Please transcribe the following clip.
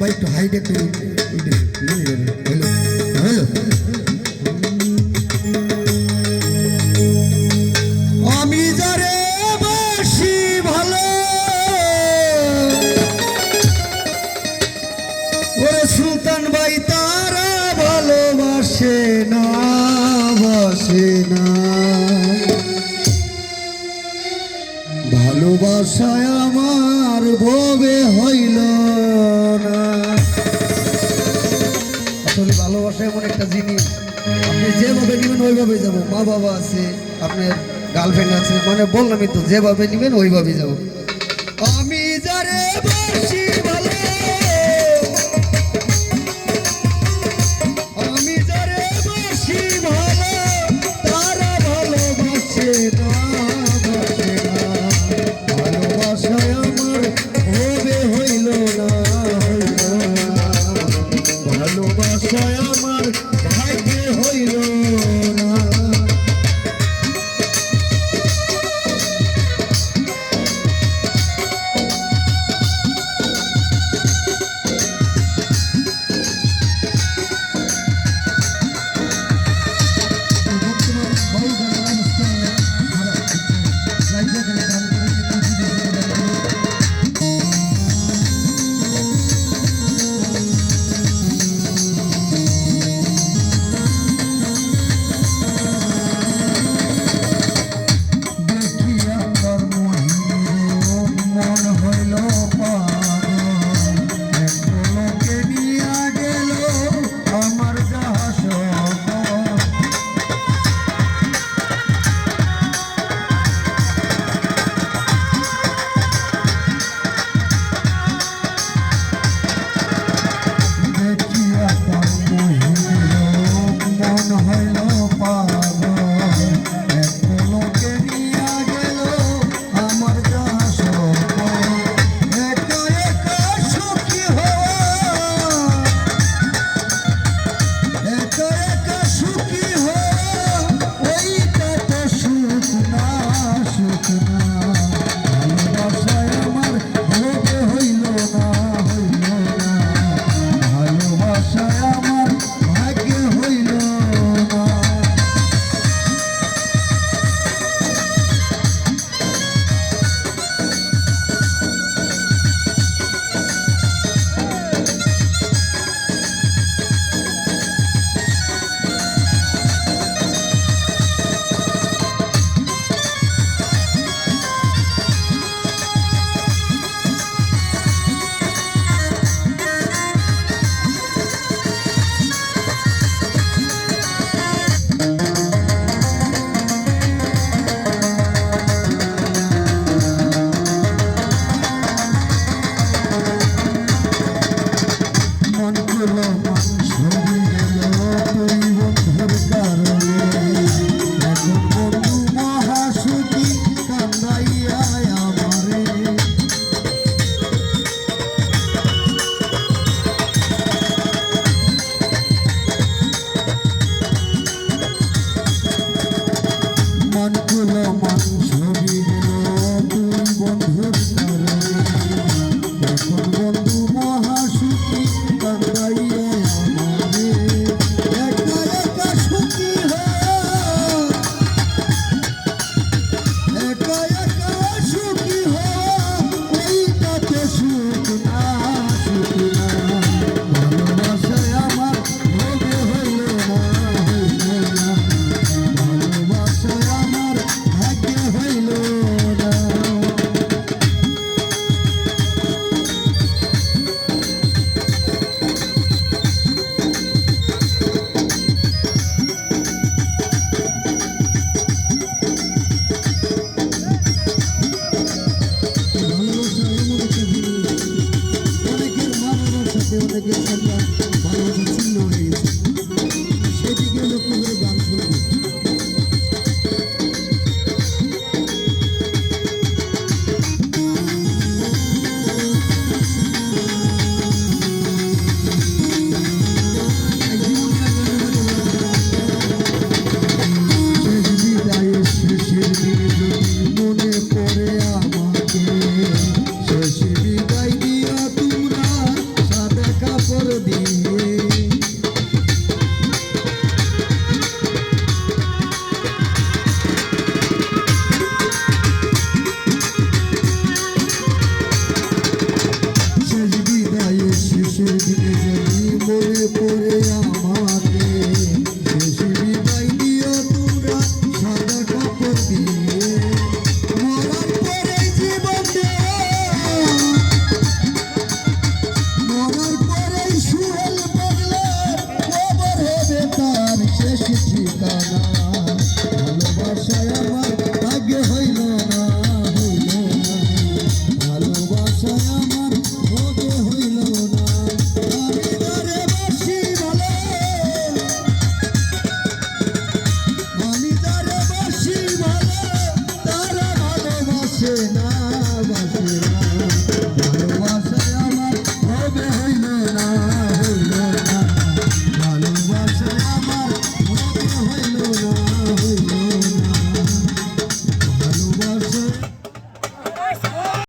ভাই একটু হাইট একটু হ্যালো আমি বাসি ভালো। ভাই তারা ভালোবাসে না ভালোবাসায় আমার ভবে হইল ব্যবসা এমন একটা জিনিস। আপনি যেভাবে নেবেন ওইভাবে যাব। মা বাবা আছে, আপনার গার্লফ্রেন্ড আছে মানে বললামই তো, যেভাবে নেবেন ওইভাবে যাব। Música Deus,